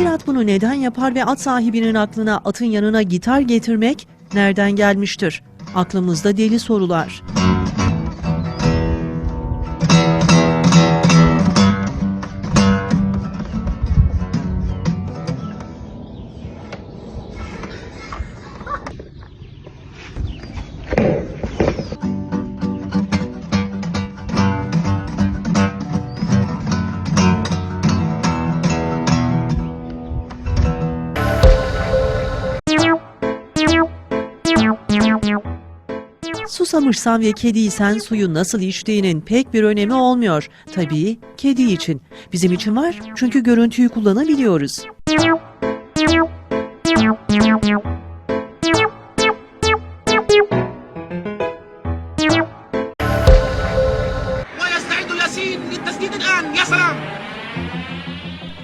Bir at bunu neden yapar ve at sahibinin aklına atın yanına gitar getirmek nereden gelmiştir? Aklımızda deli sorular. Susamışsan ve kediysen suyu nasıl içtiğinin pek bir önemi olmuyor. Tabii kedi için. Bizim için var çünkü görüntüyü kullanabiliyoruz.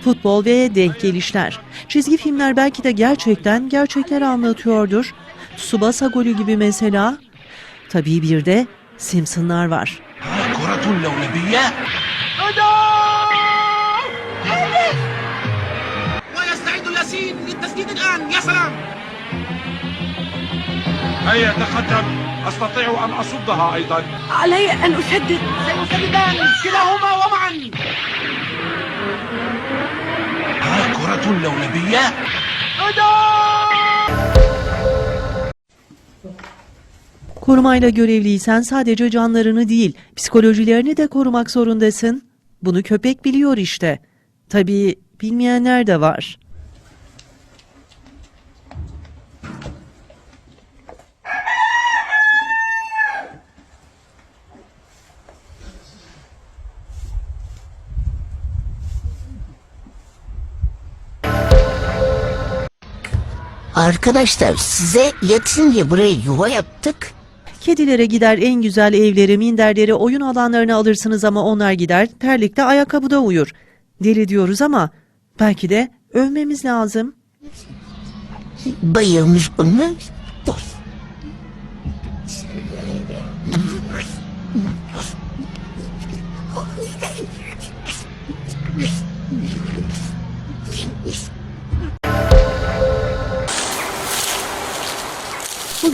Futbol ve denk gelişler. Çizgi filmler belki de gerçekten gerçekler anlatıyordur. Tsubasa golü gibi mesela Tabii bir de Simpsonlar var. ها كرة لولبية ويستعد ياسين للتسديد الآن يا سلام هيا تقدم أستطيع أن أصدها أيضا علي أن أسدد سيسددان كلاهما ومعا ها كرة لولبية Korumayla görevliysen sadece canlarını değil, psikolojilerini de korumak zorundasın. Bunu köpek biliyor işte. Tabii bilmeyenler de var. Arkadaşlar size yetsin diye buraya yuva yaptık. Kedilere gider en güzel evleri, minderleri, oyun alanlarını alırsınız ama onlar gider terlikte ayakkabıda uyur. Deli diyoruz ama belki de övmemiz lazım. Bayılmış bunu.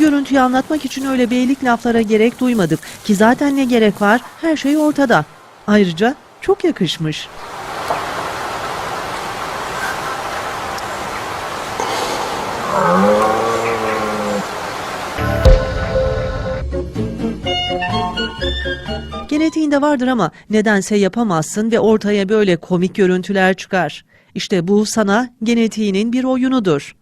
Görüntüyü anlatmak için öyle beylik laflara gerek duymadık ki zaten ne gerek var her şey ortada. Ayrıca çok yakışmış. Genetiğinde vardır ama nedense yapamazsın ve ortaya böyle komik görüntüler çıkar. İşte bu sana genetiğinin bir oyunudur.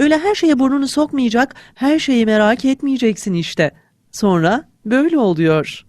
Öyle her şeye burnunu sokmayacak, her şeyi merak etmeyeceksin işte. Sonra böyle oluyor.